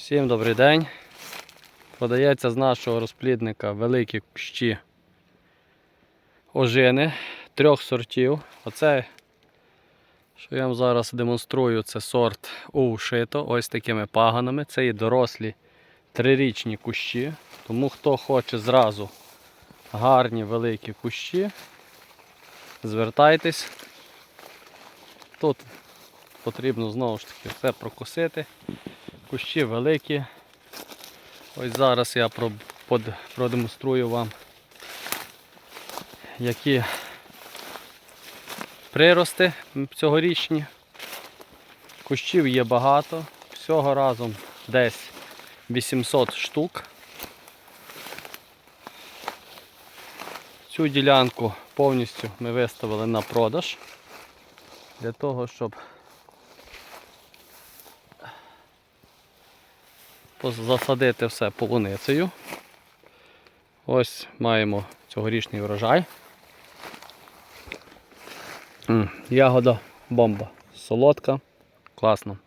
Всім добрий день. Подається з нашого розплідника великі кущі ожини трьох сортів. Оце, що я вам зараз демонструю, це сорт Оушито, ось такими паганами. Це і дорослі трирічні кущі. Тому хто хоче зразу гарні великі кущі, звертайтесь. Тут потрібно знову ж таки все прокосити. Кущі великі. Ось зараз я продемонструю вам, які прирости цьогорічні. Кущів є багато, всього разом десь 800 штук. Цю ділянку повністю ми виставили на продаж для того, щоб засадити все полуницею. Ось маємо цьогорічний врожай. Ягода бомба. Солодка, класно.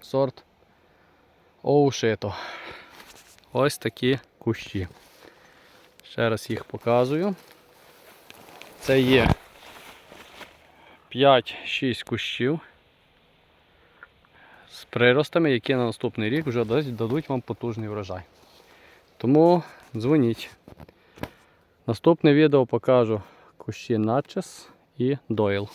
Сорт Оушито. Ось такі кущі. Ще раз їх показую. Це є 5-6 кущів з приростами, які на наступний рік вже дадуть вам потужний врожай. Тому дзвоніть. Наступне відео покажу кущі Начес і Дойл.